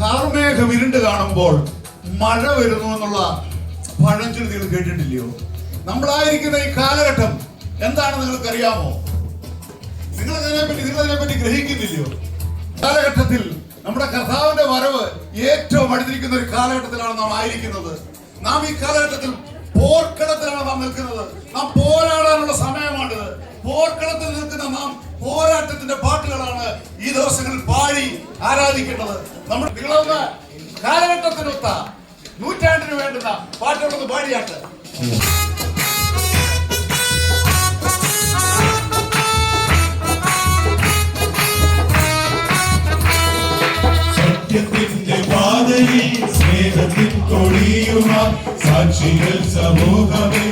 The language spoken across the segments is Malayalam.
കാർമേഘം ഇരുണ്ട് കാണുമ്പോൾ മഴ വരുന്നു എന്നുള്ള പഴഞ്ചൊല്ലി നിങ്ങൾ കേട്ടിട്ടില്ലയോ? നമ്മളായിരിക്കുന്ന ഈ കാലഘട്ടം എന്താണ് നിങ്ങൾക്ക് അറിയാമോ നിങ്ങൾ അതിനെപ്പറ്റി നിങ്ങൾ അതിനെപ്പറ്റി ഗ്രഹിക്കുന്നില്ലയോ? കാലഘട്ടത്തിൽ നമ്മുടെ കർത്താവിന്റെ വരവ് ഏറ്റവും അടുത്തിരിക്കുന്ന ഒരു കാലഘട്ടത്തിലാണ് നാം ആയിരിക്കുന്നത്. നാം ഈ കാലഘട്ടത്തിൽ പോർക്കളത്തിലാണ് നാം നിൽക്കുന്നത്. നാം പോരാടാനുള്ള സമയമാണിത്. പോർക്കളത്തിൽ നിൽക്കുന്ന നാം പോരാട്ടത്തിന്റെ പാട്ടുകളാണ് ഈ ദിവസങ്ങളിൽ പാടി ആരാധിക്കേണ്ടത്. നമ്മൾ നിങ്ങളൊന്ന് കാലഘട്ടത്തിനൊത്ത നൂറ്റാണ്ടിന് വേണ്ടുന്ന പാട്ടുകളൊന്ന് പാടിയാട്ട്. സത്യത്തിന്റെ പാതയിൽ സാക്ഷികൾ സമൂഹമേ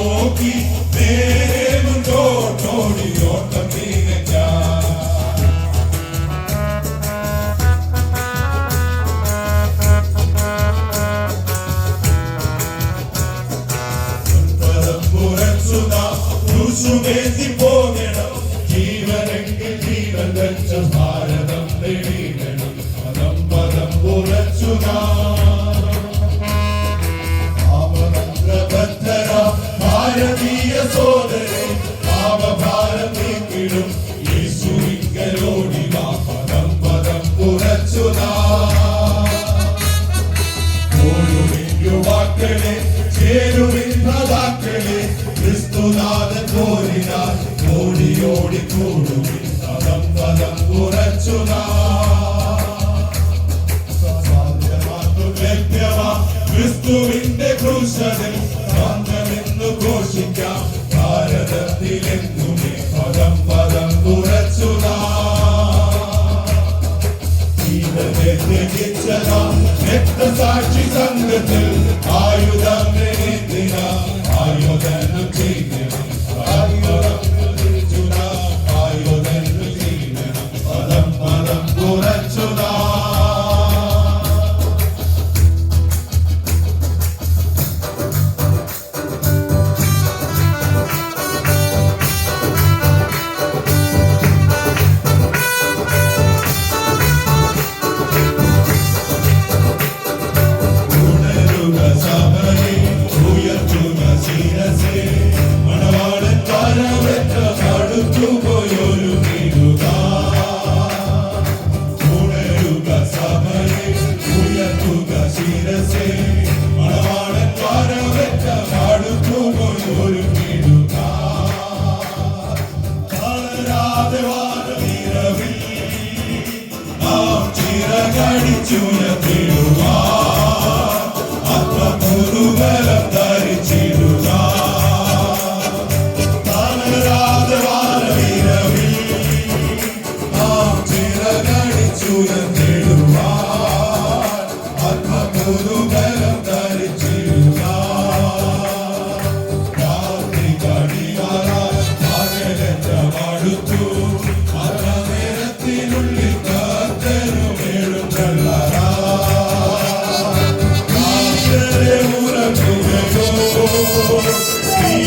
Milwaukee. in the.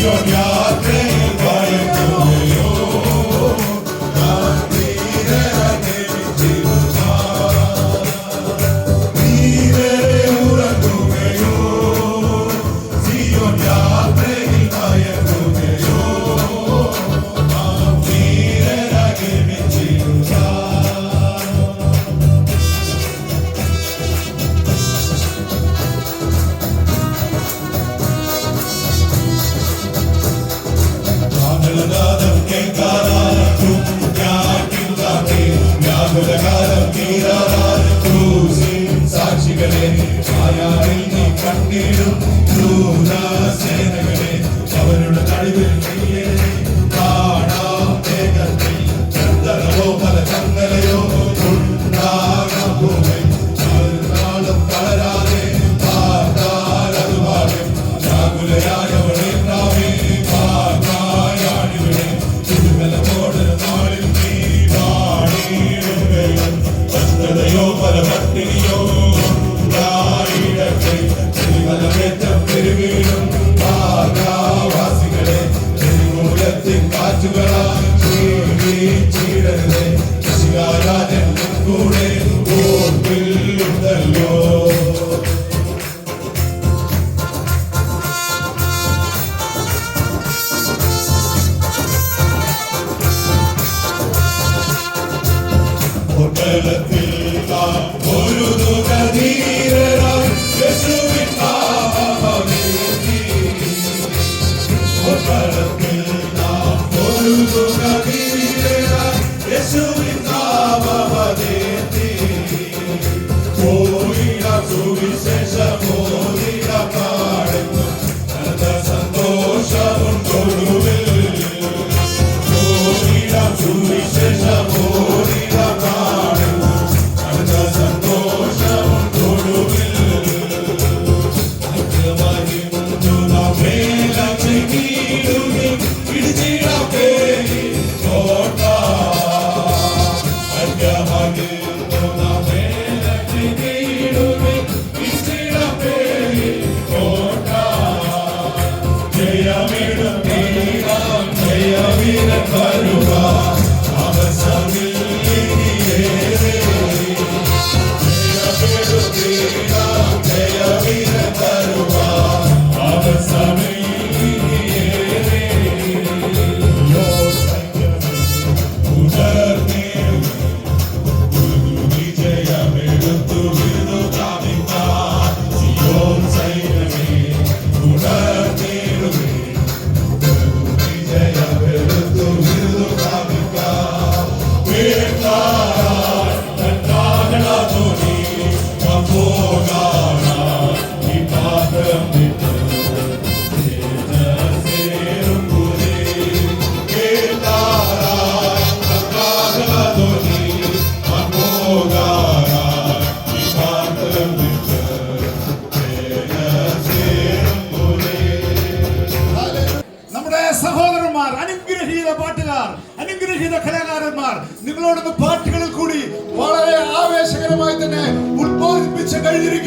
your job. the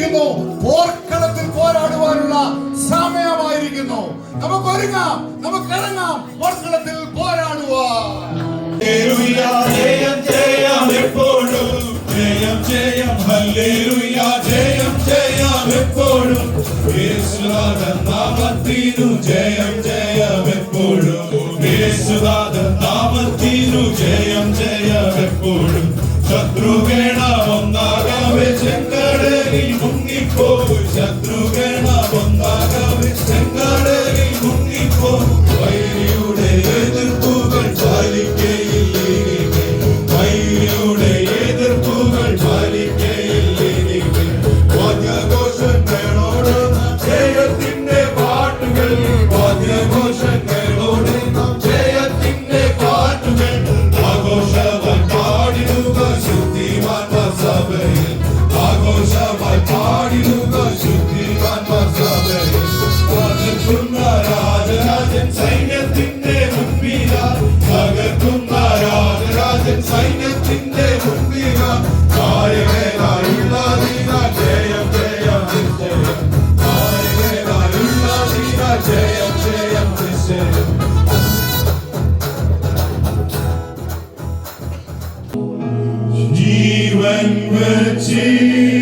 പറയുന്നു പോർക്കളത്തിൽ പോരാടുവാനുള്ള സമയമായിരിക്കുന്നു. നമുക്ക് ഒരുങ്ങാം നമുക്ക് ഇറങ്ങാം. പോർക്കളത്തിൽ പോരാടുവാൻ. ജയം ജയം എപ്പോഴും. ജയം ജയം ജയം ജയം എപ്പോഴും. നാമത്തിനു ജയം ജയം എപ്പോഴും. നാമത്തിനു ജയം ജയം liberty.